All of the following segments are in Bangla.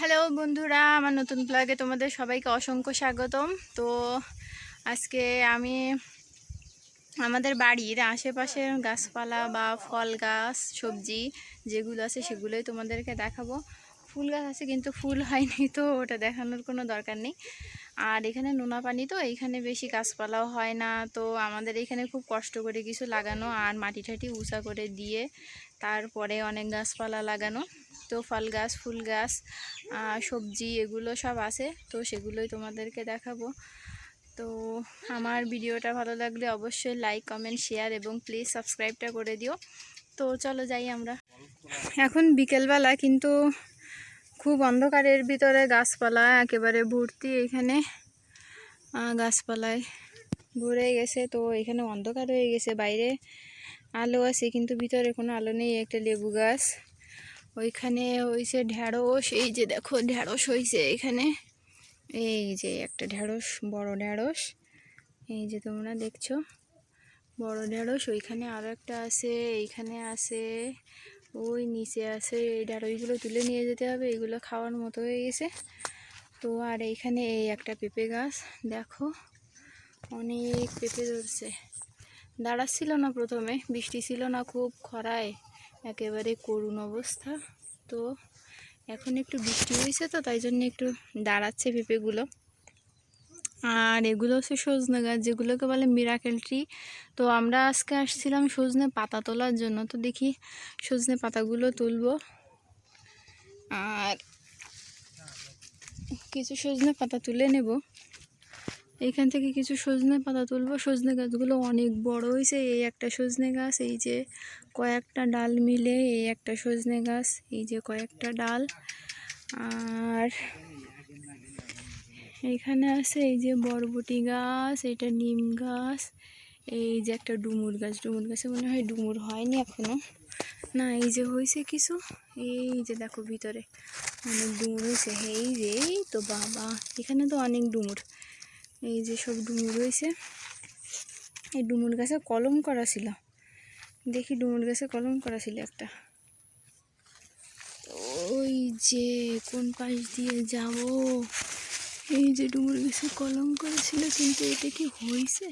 হ্যালো বন্ধুরা, আমার নতুন ব্লগে তোমাদের সবাইকে অসংখ্য স্বাগতম। তো আজকে আমি আমাদের বাড়ির আশেপাশের গাছপালা বা ফল গাছ, সবজি যেগুলো আছে সেগুলোই তোমাদেরকে দেখাবো। ফুল গাছ আছে কিন্তু ফুল হয়নি, তো ওটা দেখানোর কোনো দরকার নেই। আর এখানে নোনা পানি তো এইখানে বেশি গাছপালাও হয় না। তো আমাদের এখানে খুব কষ্ট করে কিছু লাগানো আর মাটি ঠাটি উঁচা করে দিয়ে তারপরে অনেক গাছপালা লাগানো। তো ফল গাছ, ফুল গাছ সবজি এগুলো সব আছে। তো সেগুলোই তোমাদেরকে দেখাবো। তো আমার ভিডিওটা ভালো লাগলে অবশ্যই লাইক কমেন্ট শেয়ার এবং প্লিজ সাবস্ক্রাইবটা করে দিও। তো চলো যাই আমরা। এখন বিকেলবেলা কিন্তু খুব অন্ধকারের ভিতরে গাছপালা একেবারে ভর্তি এখানে। গাছপালায় ভরে গেছে। তো এখানে অন্ধকার হয়ে গেছে। বাইরে আলো আছে, কিন্তু ভিতরে কোনো আলো নেই। একটা লেবু গাছ। ওইখানে হয়েছে ঢ্যাঁড়স, এই যে দেখো ঢ্যাঁড়স হয়েছে এখানে। এই যে একটা ঢ্যাঁড়স, বড় ঢ্যাঁড়স। এই যে তোমরা দেখছ, বড় ঢ্যাঁড়স, ওইখানে আরও একটা আছে, এইখানে আছে, ওই নিচে আছে। এই ঢ্যাঁড়সগুলো তুলে নিয়ে যেতে হবে, এগুলো খাওয়ার মতো হয়ে গেছে। তো আর এইখানে এই একটা পেঁপে গাছ, দেখো, অনেক পেঁপে ধরছে। দাঁড়াচ্ছিল না প্রথমে, বৃষ্টি ছিল না খুব, খরায়। একেবারে করুণ অবস্থা। তো এখন একটু বৃষ্টি হয়েছে তো, তাই জন্য একটু দাঁড়াচ্ছে পেঁপেগুলো। আর এগুলো হচ্ছে সজনে গাছ, যেগুলোকে বলে মিরাকেল ট্রি তো আমরা আজকে আসছিলাম সজনে পাতা তোলার জন্য। তো দেখি সজনে পাতাগুলো তুলব। আর কিছু সজনে পাতা তুলে নেব। এইখান থেকে কিছু সজনে পাতা তুলবো। সজনে গাছগুলো অনেক বড় হয়েছে এই একটা সজনে গাছ, এই যে কয়েকটা ডাল মিলে এই একটা সজনে গাছ, এই যে কয়েকটা ডাল। আর এইখানে আছে এই যে বরবটি গাছ, এটা নিম গাছ, এই যে একটা ডুমুর গাছ। ডুমুর গাছে মনে হয় ডুমুর হয়নি এখনও। না, এই যে হয়েছে কিছু। এই যে দেখো ভিতরে অনেক ডুমুর হয়েছে এই যে তো বাবা। এখানে তো অনেক ডুমুর। এই যে সব ডুমুর রয়েছে। এই ডুমুর গাছে কলম করা ছিল। দেখি ডুমুর গাছে কলম করা ছিল একটা। ওই যে কোন পাশ দিয়ে যাব? এই যে ডুমুর গাছে কলম করেছিল কিন্তু এটা কি হয়েছে?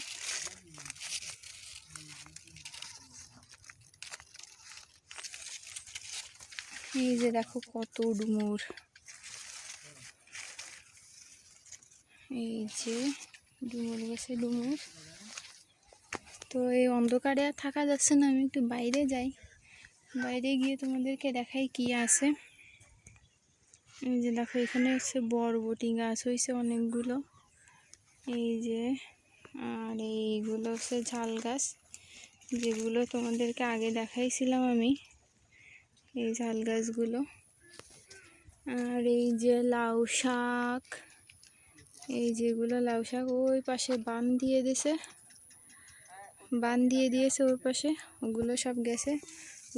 এই যে দেখো কত ডুমুর। এই যে ডুমুর গাছে ডুমুর। তো এই অন্ধকারে আর থাকা যাচ্ছে না, আমি একটু বাইরে যাই। বাইরে গিয়ে তোমাদেরকে দেখাই কি আছে। এই যে দেখো, এখানে হচ্ছে বরবটি গাছ হয়েছে অনেকগুলো। এই যে, আর এইগুলো হচ্ছে ঝাল গাছ, যেগুলো তোমাদেরকে আগে দেখাইছিলাম আমি, এই ঝাল গাছগুলো। আর এই যে লাউ শাক এই যেগুলো লাউ শাক ওই পাশে বান দিয়ে দিছে। বান দিয়ে দিয়েছে ওই পাশে, ওগুলো সব গেছে।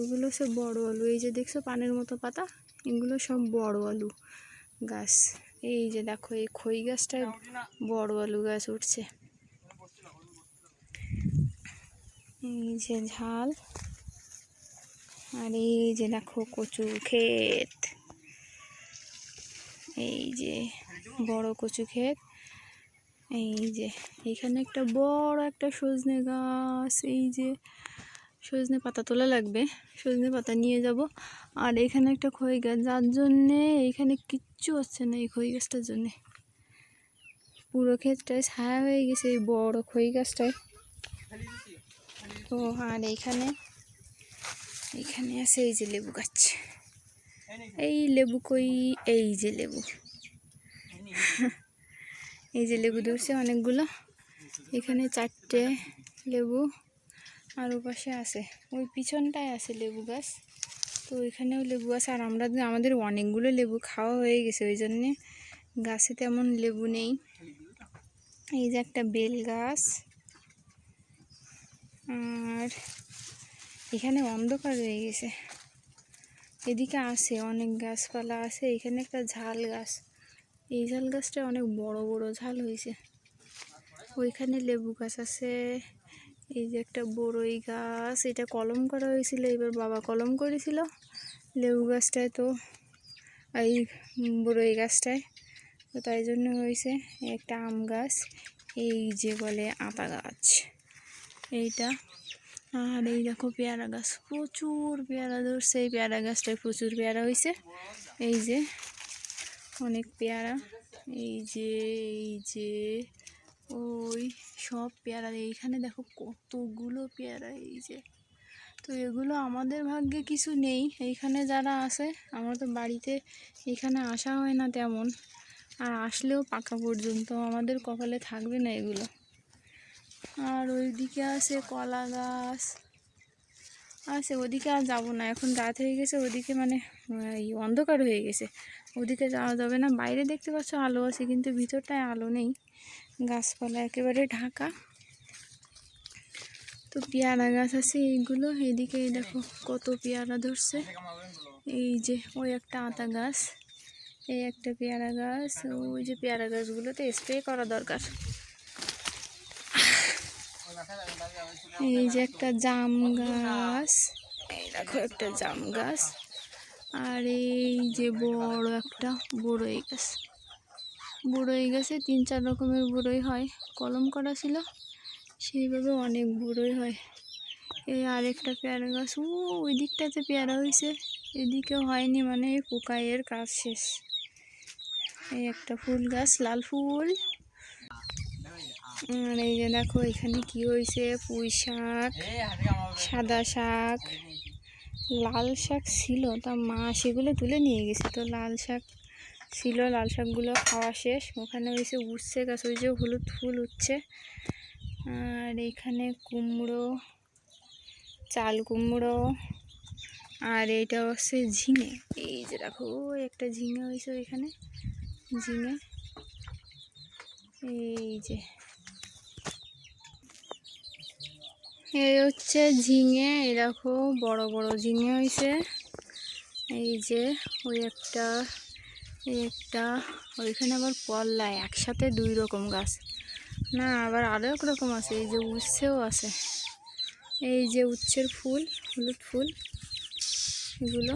ওগুলো সব বড় আলু, এই যে দেখছ পানের মতো পাতা, এগুলো সব বড় আলু গাছ। এই যে দেখো, এই খই গাছটায় বড় আলু গাছ উঠছে। এই যে ঝাল, আর এই যে দেখো কচু ক্ষেত। এই যে বড় কচু ক্ষেত। এই যে, এখানে একটা বড় একটা সজনে গাছ, এই যে সজনে পাতা তোলা লাগবে, সজনে পাতা নিয়ে যাব। আর এখানে একটা খই গাছ, যার জন্যে এখানে কিচ্ছু হচ্ছে না এই খই গাছটার জন্যে। পুরো ক্ষেতটায় ছায়া হয়ে গেছে এই বড় খই গাছটায়। তো আর এইখানে এইখানে আছে এই যে লেবু গাছ। এই লেবু কই? এই যে লেবু। এই যে লেবু ধরছে অনেকগুলো। এখানে চারটে লেবু আর ওপাশে আছে। ওই পিছনটায় আছে লেবু গাছ। তো ওইখানেও লেবু আছে। আর আমরা আমাদের অনেকগুলো লেবু খাওয়া হয়ে গেছে। ওই জন্যে গাছে তেমন লেবু নেই। এই যে একটা বেল গাছ। আর এখানে অন্ধকার হয়ে গেছে। এদিকে আছে অনেক গাছপালা আছে। এখানে একটা ঝাল গাছ। এই ঝাল গাছটা অনেক বড় বড় ঝাল হয়েছে। ওইখানে লেবু গাছ আছে, এই যে একটা বড়ই গাছ, এটা কলম করা হয়েছিল, এবার বাবা কলম করেছিল লেবু গাছটায় তো এই বড়ই গাছটায়। তো তাই জন্য হয়েছে একটা আম গাছ, এই যে বলে আতা গাছ। এইটা, আর এই দেখো পেয়ারা গাছ, প্রচুর পেয়ারা ধরছে, এই পেয়ারা গাছটায় প্রচুর পেয়ারা হয়েছে। এই যে অনেক পেয়ারা। এই যে এই যে, ওই সব পেয়ারা। এইখানে দেখো কতগুলো পেয়ারা, এই যে। তো এগুলো আমাদের ভাগ্যে কিছু নেই। এইখানে যারা আছে, আমার তো বাড়িতে এখানে আসা হয় না তেমন। আর আসলেও পাকা পর্যন্ত আমাদের কপালে থাকবে না এগুলো। আর ওইদিকে আছে কলা গাছ আছে ওদিকে আর যাব না। এখন রাত হয়ে গেছে, ওদিকে মানে এই অন্ধকার হয়ে গেছে। ওদিকে যাওয়া যাবে না। বাইরে দেখতে পাচ্ছ আলো আছে, কিন্তু ভিতরটায় আলো নেই। গাছপালা একেবারে ঢাকা। তো পেয়ারা গাছ আছে এইগুলো। এইদিকে এই দেখো কত পেয়ারা ধরছে। এই যে, ওই একটা আতা গাছ। এই একটা পেয়ারা গাছ। ওই যে পেয়ারা গাছগুলোতে স্প্রে করা দরকার। এই যে একটা জাম গাছ। এই দেখো একটা জাম গাছ। আর এই যে বড় একটা বড়ই গাছ। বড়ই গাছে তিন চার রকমের বড়ই হয়। কলম করা ছিল, সেইভাবে অনেক বড়ই হয়। এই আরেকটা পেয়ারা গাছ ও ওই দিকটাতে পেয়ারা হয়েছে এদিকে হয়নি মানে পোকায়ের কাজ শেষ। এই একটা ফুল গাছ, লাল ফুল। আর এই যে দেখো এখানে কি হয়েছে? পুঁই শাক, সাদা শাক, লাল শাক ছিল। তা মা সেগুলো তুলে নিয়ে গেছে। তো লাল শাক ছিল, লাল শাকগুলো খাওয়া শেষ। ওখানে হয়েছে উচ্ছে গাছ, ওই যে হলুদ ফুল উঠছে আর এখানে কুমড়ো, চাল কুমড়ো, আর এইটা হচ্ছে ঝিঙে। এই যে দেখো একটা ঝিঙে হয়েছে এখানে ঝিঙে। এই যে এই হচ্ছে ঝিঙে এরকম বড় বড় ঝিঙে হয়েছে এই যে ওই একটা, এই একটা, ওইখানে আবার পল্লা, একসাথে দুই রকম গাছ। না, আবার আরও এক রকম আছে, এই যে উচ্ছেও আছে। এই যে উচ্ছের ফুল, হলুদ ফুল, এগুলো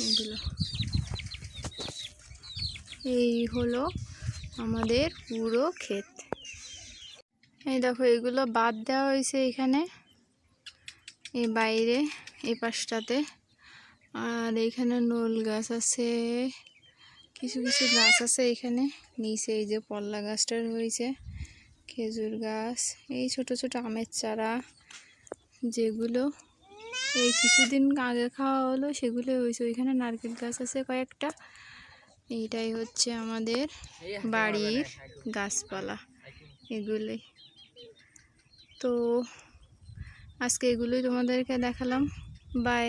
এগুলো। এই হলো আমাদের পুরো ক্ষেত। এই দেখো এগুলো বাদ দেওয়া হয়েছে এখানে। এই বাইরে এই পাশটাতে। আর এখানে নোল গাছ আছে কিছু কিছু গাছ আছে এখানে। নিচে এই যে পল্লা গাছটার হয়েছে খেজুর গাছ এই ছোট ছোট আমের চারা যেগুলো এই কিছুদিন আগে খাওয়া হলো সেগুলো হয়েছে। ওইখানে নারকেল গাছ আছে কয়েকটা। এইটাই হচ্ছে আমাদের বাড়ির গাছপালা। এগুলোই। তো আজকে এগুলোই তোমাদেরকে দেখালাম। বাই